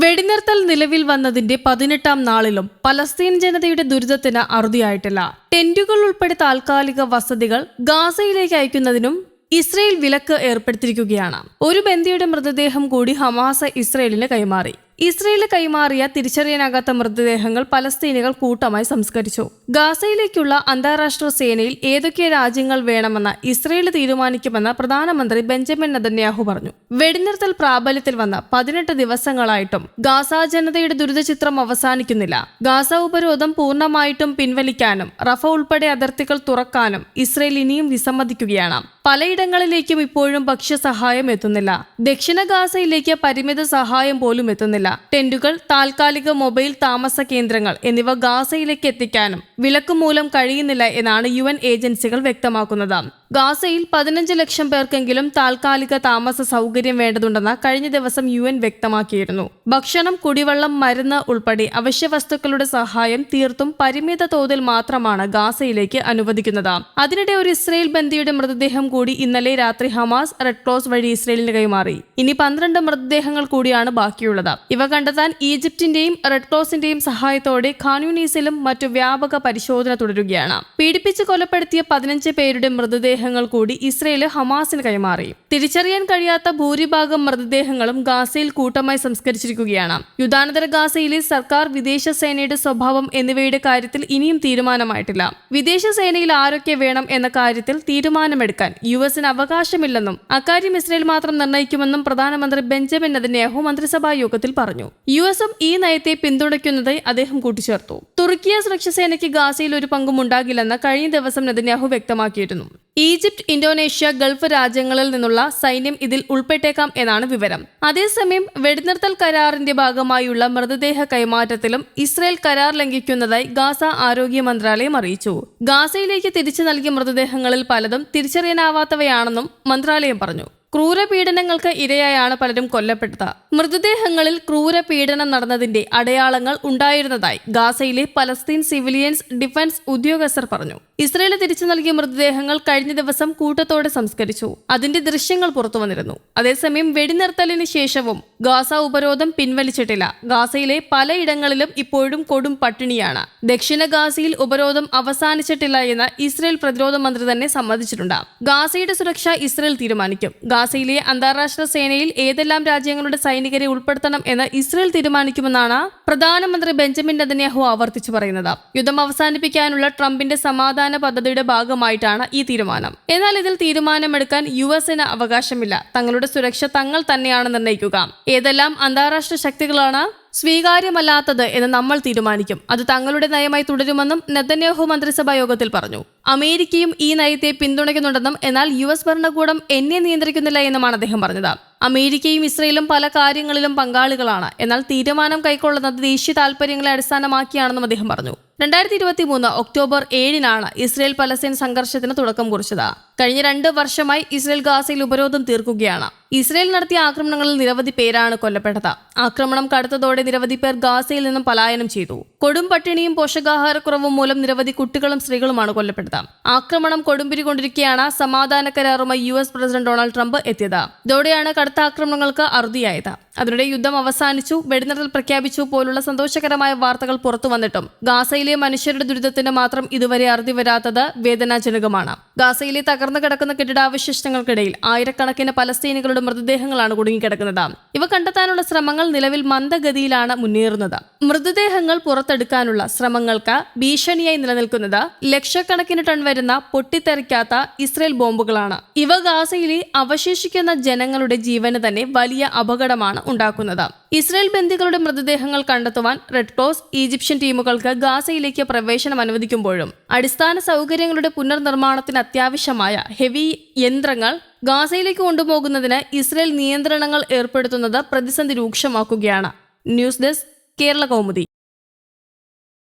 വെടിനിർത്തൽ നിലവിൽ വന്നതിന്റെ പതിനെട്ടാം നാളിലും പലസ്തീൻ ജനതയുടെ ദുരിതത്തിന് അറുതിയായിട്ടില്ല. ടെന്റുകൾ ഉൾപ്പെടെ താൽക്കാലിക വസതികൾ ഗാസയിലേക്ക് അയക്കുന്നതിനും ഇസ്രയേൽ വിലക്ക് ഏർപ്പെടുത്തിയിരിക്കുകയാണ്. ഒരു ബന്ധിയുടെ മൃതദേഹം കൂടി ഹമാസ ഇസ്രയേലിന് കൈമാറി. ഇസ്രയേലിന് കൈമാറിയ തിരിച്ചറിയാനാകാത്ത മൃതദേഹങ്ങൾ പലസ്തീനികൾ കൂട്ടമായി സംസ്കരിച്ചു. ഗാസയിലേക്കുള്ള അന്താരാഷ്ട്ര സേനയിൽ ഏതൊക്കെ രാജ്യങ്ങൾ വേണമെന്ന് ഇസ്രയേൽ തീരുമാനിക്കുമെന്ന് പ്രധാനമന്ത്രി ബെഞ്ചമിൻ നദന്യാഹു പറഞ്ഞു. വെടിനിർത്തൽ പ്രാബല്യത്തിൽ വന്ന പതിനെട്ട് ദിവസങ്ങളായിട്ടും ഗാസ ജനതയുടെ ദുരിതചിത്രം അവസാനിക്കുന്നില്ല. ഗാസ ഉപരോധം പൂർണമായിട്ടും പിൻവലിക്കാനും റഫ ഉൾപ്പെടെ അതിർത്തികൾ തുറക്കാനും ഇസ്രയേൽ ഇനിയും വിസമ്മതിക്കുകയാണ്. പലയിടങ്ങളിലേക്കും ഇപ്പോഴും ഭക്ഷ്യസഹായം എത്തുന്നില്ല. ദക്ഷിണ ഗാസയിലേക്ക് പരിമിത സഹായം പോലും എത്തുന്നില്ല. ടെന്റുകൾ താൽക്കാലിക മൊബൈൽ താമസ കേന്ദ്രങ്ങൾ എന്നിവ ഗാസയിലേക്ക് എത്തിക്കാനും വിലക്ക് മൂലം കഴിയുന്നില്ല എന്നാണ് യു എൻ ഏജൻസികൾ വ്യക്തമാക്കുന്നത്. ഗാസയിൽ പതിനഞ്ച് ലക്ഷം പേർക്കെങ്കിലും താൽക്കാലിക താമസ സൗകര്യം വേണ്ടതുണ്ടെന്ന് കഴിഞ്ഞ ദിവസം യു എൻ വ്യക്തമാക്കിയിരുന്നു. ഭക്ഷണം കുടിവെള്ളം മരുന്ന് ഉൾപ്പെടെ അവശ്യ വസ്തുക്കളുടെ സഹായം തീർത്തും പരിമിത തോതിൽ മാത്രമാണ് ഗാസയിലേക്ക് അനുവദിക്കുന്നത്. അതിനിടെ ഒരു ഇസ്രയേൽ ബന്ധിയുടെ മൃതദേഹം കൂടി ഇന്നലെ രാത്രി ഹമാസ് റെഡ് ക്രോസ് വഴി ഇസ്രയേലിന് കൈമാറി. ഇനി പന്ത്രണ്ട് മൃതദേഹങ്ങൾ കൂടിയാണ് ബാക്കിയുള്ളത്. ഇവ കണ്ടെത്താൻ ഈജിപ്തിന്റെയും റെഡ് ക്രോസിന്റെയും സഹായത്തോടെ ഖാനൂനീസിലും മറ്റു വ്യാപക പരിശോധന തുടരുകയാണ്. പീഡിപ്പിച്ച് കൊലപ്പെടുത്തിയ പതിനഞ്ച് പേരുടെ മൃതദേഹങ്ങൾ കൂടി ഇസ്രയേൽ ഹമാസിന് കൈമാറി. തിരിച്ചറിയാൻ കഴിയാത്ത ഭൂരിഭാഗം മൃതദേഹങ്ങളും ഗാസയിൽ കൂട്ടമായി സംസ്കരിച്ചിരിക്കുകയാണ്. യുദ്ധാനന്തര ഗാസയിലെ സർക്കാർ വിദേശ സേനയുടെ സ്വഭാവം എന്നിവയുടെ കാര്യത്തിൽ ഇനിയും തീരുമാനമായിട്ടില്ല. വിദേശ സേനയിൽ ആരൊക്കെ വേണം എന്ന കാര്യത്തിൽ തീരുമാനമെടുക്കാൻ യു എസിന് അവകാശമില്ലെന്നും അക്കാര്യം ഇസ്രയേൽ മാത്രം നിർണയിക്കുമെന്നും പ്രധാനമന്ത്രി ബെഞ്ചമിൻ നെതന്യാഹു മന്ത്രിസഭാ യോഗത്തിൽ പറഞ്ഞു. യു എസും ഈ നയത്തെ പിന്തുണയ്ക്കുന്നതായി അദ്ദേഹം കൂട്ടിച്ചേർത്തു. തുർക്കിയ സുരക്ഷാ സേനയ്ക്ക് ഗാസയിൽ ഒരു പങ്കും ഉണ്ടാകില്ലെന്ന് കഴിഞ്ഞ ദിവസം നെതന്യാഹു വ്യക്തമാക്കിയിരുന്നു. ഈജിപ്ത് ഇന്തോനേഷ്യ ഗൾഫ് രാജ്യങ്ങളിൽ നിന്നുള്ള സൈന്യം ഇതിൽ ഉൾപ്പെട്ടേക്കാം എന്നാണ് വിവരം. അതേസമയം വെടിനിർത്തൽ കരാറിന്റെ ഭാഗമായുള്ള മൃതദേഹ കൈമാറ്റത്തിലും ഇസ്രയേൽ കരാർ ലംഘിക്കുന്നതായി ഗാസ ആരോഗ്യ മന്ത്രാലയം അറിയിച്ചു. ഗാസയിലേക്ക് തിരിച്ചു നൽകിയ മൃതദേഹങ്ങളിൽ പലതും തിരിച്ചറിയാനാവാത്തവയാണെന്നും മന്ത്രാലയം പറഞ്ഞു. ക്രൂരപീഡനങ്ങൾക്ക് ഇരയായാണ് പലരും കൊല്ലപ്പെട്ടത്. മൃതദേഹങ്ങളിൽ ക്രൂരപീഡനം നടന്നതിന്റെ അടയാളങ്ങൾ ഉണ്ടായിരുന്നതായി ഗാസയിലെ പലസ്തീൻ സിവിലിയൻസ് ഡിഫൻസ് ഉദ്യോഗസ്ഥർ പറഞ്ഞു. ഇസ്രയേൽ തിരിച്ചു നൽകിയ മൃതദേഹങ്ങൾ കഴിഞ്ഞ ദിവസം കൂട്ടത്തോടെ സംസ്കരിച്ചു. അതിന്റെ ദൃശ്യങ്ങൾ പുറത്തു വന്നിരുന്നു. അതേസമയം വെടിനിർത്തലിന് ശേഷവും ഗാസ ഉപരോധം പിൻവലിച്ചിട്ടില്ല. ഗാസയിലെ പലയിടങ്ങളിലും ഇപ്പോഴും കൊടും പട്ടിണിയാണ്. ദക്ഷിണ ഗാസയിൽ ഉപരോധം അവസാനിച്ചിട്ടില്ല എന്ന് ഇസ്രയേൽ പ്രതിരോധ മന്ത്രി തന്നെ സമ്മതിച്ചിട്ടുണ്ട്. ഗാസയുടെ സുരക്ഷ ഇസ്രയേൽ തീരുമാനിക്കും. ഗാസയിലെ അന്താരാഷ്ട്ര സേനയിൽ ഏതെല്ലാം രാജ്യങ്ങളുടെ സൈനികരെ ഉൾപ്പെടുത്തണം എന്ന് ഇസ്രയേൽ തീരുമാനിക്കുമെന്നാണ് പ്രധാനമന്ത്രി ബെഞ്ചമിൻ നെതന്യാഹു ആവർത്തിച്ചു പറയുന്നത്. യുദ്ധം അവസാനിപ്പിക്കാനുള്ള ട്രംപിന്റെ സമാധാന പദ്ധതിയുടെ ഭാഗമായിട്ടാണ് ഈ തീരുമാനം. എന്നാൽ ഇതിൽ തീരുമാനമെടുക്കാൻ യു എസിന് അവകാശമില്ല. തങ്ങളുടെ സുരക്ഷ തങ്ങൾ തന്നെയാണ് നിർണയിക്കുക. ഏതെല്ലാം അന്താരാഷ്ട്ര ശക്തികളാണ് സ്വീകാര്യമല്ലാത്തത് എന്ന് നമ്മൾ തീരുമാനിക്കും. അത് തങ്ങളുടെ നയമായി തുടരുമെന്നും നെതന്യാഹു മന്ത്രിസഭാ യോഗത്തിൽ പറഞ്ഞു. അമേരിക്കയും ഈ നയത്തെ പിന്തുണയ്ക്കുന്നുണ്ടെന്നും എന്നാൽ യു എസ് ഭരണകൂടം എന്നെ നിയന്ത്രിക്കുന്നില്ല എന്നുമാണ് അദ്ദേഹം പറഞ്ഞത്. അമേരിക്കയും ഇസ്രയേലും പല കാര്യങ്ങളിലും പങ്കാളികളാണ്. എന്നാൽ തീരുമാനം കൈക്കൊള്ളുന്നത് ദേശീയ താൽപര്യങ്ങളെ അടിസ്ഥാനമാക്കിയാണെന്നും അദ്ദേഹം പറഞ്ഞു. രണ്ടായിരത്തി ഇരുപത്തി മൂന്ന് ഒക്ടോബർ ഏഴിനാണ് ഇസ്രയേൽ പലസ്തീൻ സംഘർഷത്തിന് തുടക്കം കുറിച്ചത്. കഴിഞ്ഞ രണ്ട് വർഷമായി ഇസ്രയേൽ ഗാസയിൽ ഉപരോധം തീർക്കുകയാണ്. ഇസ്രയേൽ നടത്തിയ ആക്രമണങ്ങളിൽ നിരവധി പേരാണ് കൊല്ലപ്പെട്ടത്. ആക്രമണം കടുത്തതോടെ നിരവധി പേർ ഗാസയിൽ നിന്നും പലായനം ചെയ്തു. കൊടും പട്ടിണിയും പോഷകാഹാരക്കുറവും മൂലം നിരവധി കുട്ടികളും സ്ത്രീകളുമാണ് കൊല്ലപ്പെട്ടത്. ആക്രമണം കൊടുമ്പിരി കൊണ്ടിരിക്കെയാണ് സമാധാന കരാറുമായി U S president Donald Trump എത്തിയത്. ഇതോടെയാണ് കടുത്ത ആക്രമണങ്ങൾക്ക് അറുതിയായത്. അതിനിടെ യുദ്ധം അവസാനിച്ചു വെടിനിർത്തൽ പ്രഖ്യാപിച്ചു പോലുള്ള സന്തോഷകരമായ വാർത്തകൾ പുറത്തു വന്നിട്ടും ഗാസയിലെ മനുഷ്യരുടെ ദുരിതത്തിന് മാത്രം ഇതുവരെ അറുതി വരാത്തത് വേദനാജനകമാണ്. ഗാസയിലെ തകർന്നു കിടക്കുന്ന കെട്ടിടാവശിഷ്ടങ്ങൾക്കിടയിൽ ആയിരക്കണക്കിന് പലസ്തീനികളുടെ മൃതദേഹങ്ങളാണ് കുടുങ്ങിക്കിടക്കുന്നത്. ഇവ കണ്ടെത്താനുള്ള ശ്രമങ്ങൾ നിലവിൽ മന്ദഗതിയിലാണ് മുന്നേറുന്നത്. മൃതദേഹങ്ങൾ പുറത്തെടുക്കാനുള്ള ശ്രമങ്ങൾക്ക് ഭീഷണിയായി നിലനിൽക്കുന്നത് ലക്ഷക്കണക്കിന് ടൺ വരുന്ന പൊട്ടിത്തെറിക്കാത്ത ഇസ്രയേൽ ബോംബുകളാണ്. ഇവ ഗാസയിലെ അവശേഷിക്കുന്ന ജനങ്ങളുടെ ജീവന് തന്നെ വലിയ അപകടമാണ് ഉണ്ടാക്കുന്നത്. ഇസ്രയേൽ ബന്ദികളുടെ മൃതദേഹങ്ങൾ കണ്ടെത്തുവാൻ റെഡ് ക്രോസ് ഈജിപ്ഷ്യൻ ടീമുകൾക്ക് ഗാസയിലേക്ക് പ്രവേശനം അനുവദിക്കുമ്പോഴും അടിസ്ഥാന സൗകര്യങ്ങളുടെ പുനർനിർമ്മാണത്തിന് അത്യാവശ്യമായ ഹെവി യന്ത്രങ്ങൾ ഗാസയിലേക്ക് കൊണ്ടുപോകുന്നതിന് ഇസ്രയേൽ നിയന്ത്രണങ്ങൾ ഏർപ്പെടുത്തുന്നത് പ്രതിസന്ധി രൂക്ഷമാക്കുകയാണ്. News desk Kerala Kaumudi